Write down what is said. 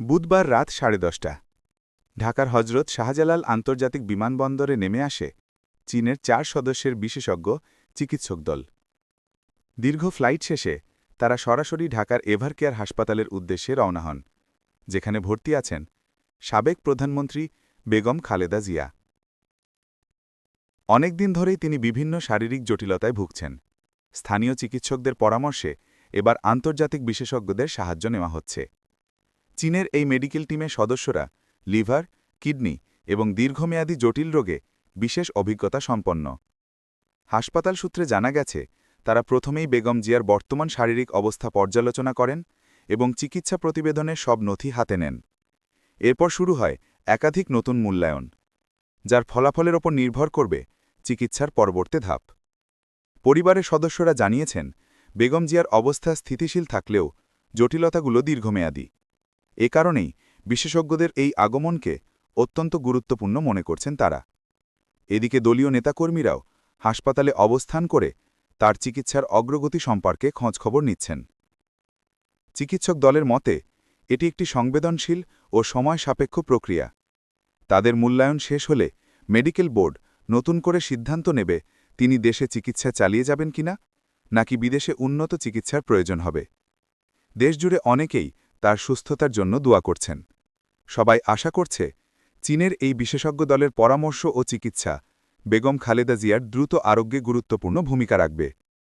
বুধবার রাত সাড়ে দশটা। ঢাকার হজরত শাহজালাল আন্তর্জাতিক বিমানবন্দরে নেমে আসে চীনের চার সদস্যের বিশেষজ্ঞ চিকিৎসক দল। দীর্ঘ ফ্লাইট শেষে তারা সরাসরি ঢাকার এভারকেয়ার হাসপাতালের উদ্দেশ্যে রওনা হন, যেখানে ভর্তি আছেন সাবেক প্রধানমন্ত্রী বেগম খালেদা জিয়া। অনেক দিন ধরেই তিনি বিভিন্ন শারীরিক জটিলতায় ভুগছেন। স্থানীয় চিকিৎসকদের পরামর্শে এবার আন্তর্জাতিক বিশেষজ্ঞদের সাহায্য নেওয়া হচ্ছে। চীনের এই মেডিকেল টিমের সদস্যরা লিভার, কিডনি এবং দীর্ঘমেয়াদী জটিল রোগে বিশেষ অভিজ্ঞতা সম্পন্ন। হাসপাতাল সূত্রে জানা গেছে, তারা প্রথমেই বেগম জিয়ার বর্তমান শারীরিক অবস্থা পর্যালোচনা করেন এবং চিকিৎসা প্রতিবেদনের সব নথি হাতে নেন। এরপর শুরু হয় একাধিক নতুন মূল্যায়ন, যার ফলাফলের ওপর নির্ভর করবে চিকিৎসার পরবর্তী ধাপ। পরিবারের সদস্যরা জানিয়েছেন, বেগম জিয়ার অবস্থা স্থিতিশীল থাকলেও জটিলতাগুলো দীর্ঘমেয়াদী। এ কারণেই বিশেষজ্ঞদের এই আগমনকে অত্যন্ত গুরুত্বপূর্ণ মনে করছেন তারা। এদিকে দলীয় নেতাকর্মীরাও হাসপাতালে অবস্থান করে তার চিকিৎসার অগ্রগতি সম্পর্কে খোঁজখবর নিচ্ছেন। চিকিৎসক দলের মতে, এটি একটি সংবেদনশীল ও সময় সাপেক্ষ প্রক্রিয়া। তাদের মূল্যায়ন শেষ হলে মেডিকেল বোর্ড নতুন করে সিদ্ধান্ত নেবে তিনি দেশে চিকিৎসা চালিয়ে যাবেন কিনা, নাকি বিদেশে উন্নত চিকিৎসার প্রয়োজন হবে। দেশজুড়ে অনেকেই তার সুস্থতার জন্য দোয়া করছেন। সবাই আশা করছে, চীনের এই বিশেষজ্ঞ দলের পরামর্শ ও চিকিৎসা বেগম খালেদা জিয়ার দ্রুত আরোগ্যে গুরুত্বপূর্ণ ভূমিকা রাখবে।